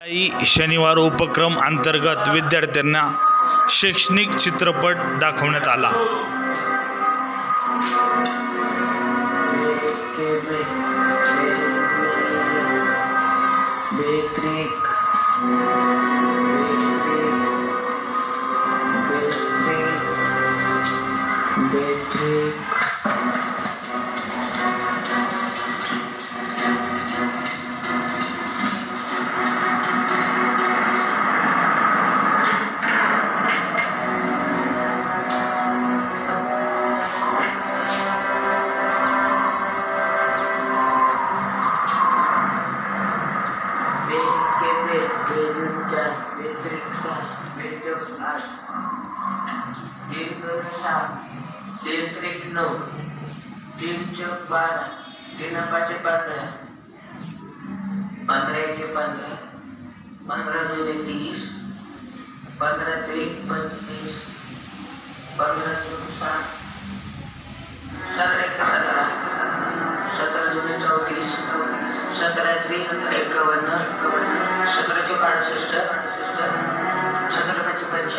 काही शनिवार उपक्रम अंतर्गत विद्यार्थ्यांना शैक्षणिक चित्रपट दाखवण्यात आला आठ. तीन दोन सात तीन त्रिक नऊ तीन चौक बारा तीन पाचशे पंधरा पंधरा एके पंधरा पंधरा दोन तीस पंधरा त्रिक पंचवीस पंधरा दोन सात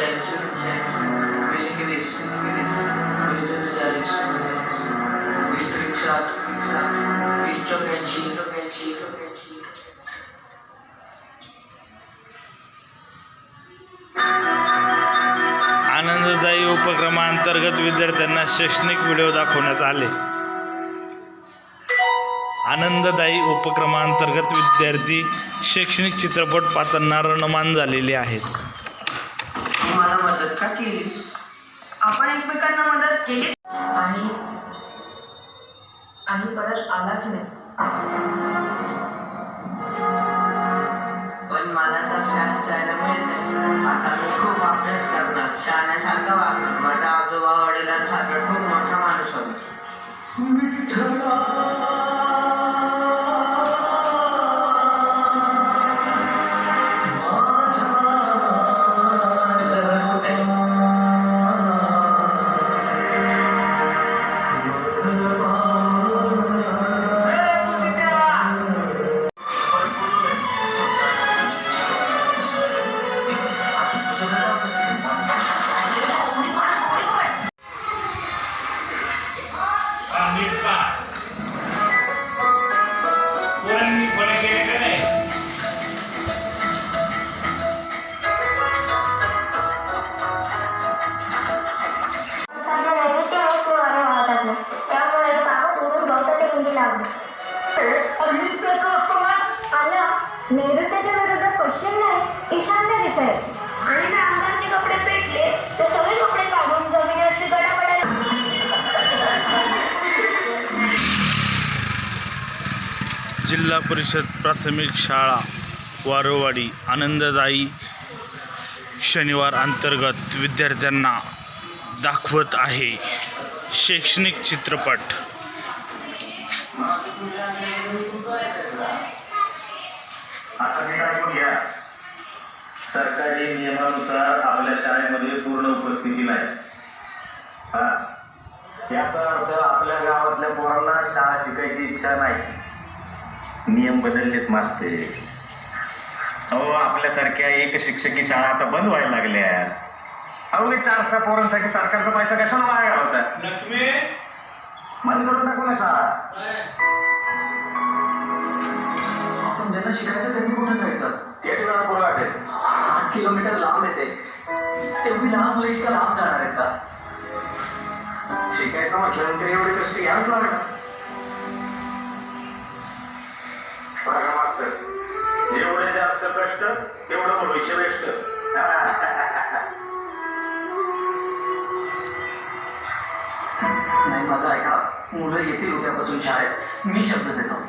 वीस एक वीस वीस वीस आनंददायी उपक्रमांतर्गत विद्यार्थ्यांना शैक्षणिक व्हिडिओ दाखवण्यात आले. आनंददायी उपक्रमांतर्गत विद्यार्थी शैक्षणिक चित्रपट पाहताना रणमान झालेले आहेत. मदत का केलीस? आपण एकमेकांना मदत केली? आणि आणि परत आलाच नाही. पण मला तर शाळेत जायला मिळत नाही. आता मी खूप अभ्यास करणार. शाळेसारखा वागणार. माझा आजोबा वडिलांसारखं खूप मोठा माणूस होता आलं नैऋत्याच्या विरुद्ध पश्चिम नाही ईशान्य दिशा आहे आणि जर आमदारचे कपडे पेटले तर सगळे कपडे काढून जमिनीवरची गडा पडायला जिल्हा परिषद प्राथमिक शाळा वारोवाडी आनंददायी शनिवार अंतर्गत विद्यार्थ्यांना दाखवत आहे शैक्षणिक चित्रपट. आता हे ऐकून घ्या सरकारी नियमानुसार आपल्या शाळेमध्ये पूर्ण उपस्थिती नाही. हा. याचा अर्थ आपल्या गावातल्या पोरांना शाळा शिकायची इच्छा नाही. नियम बदललेत मास्ते अहो आपल्यासारख्या एक शिक्षकी शाळा आता बंद व्हायला लागल्या. अहो चार सहा पोरांसाठी सरकारचा पैसा कशाला वाया घालवतात शाळा आपण ज्यांना शिकायचं त्यांनी कुठं जायचं? वेळा पुढे वाटेल आठ किलोमीटर लांब येते तेवढी लहान मुलं इतकं लांब जाणार आहेत का? शिकायचं म्हटल्यानंतर एवढे कष्ट घ्यावंच लागणार जेवढे जास्त कष्ट तेवढं भविष्य नाही माझं ऐका मुलं येतील उद्यापासून शाळेत मी शब्द देतो.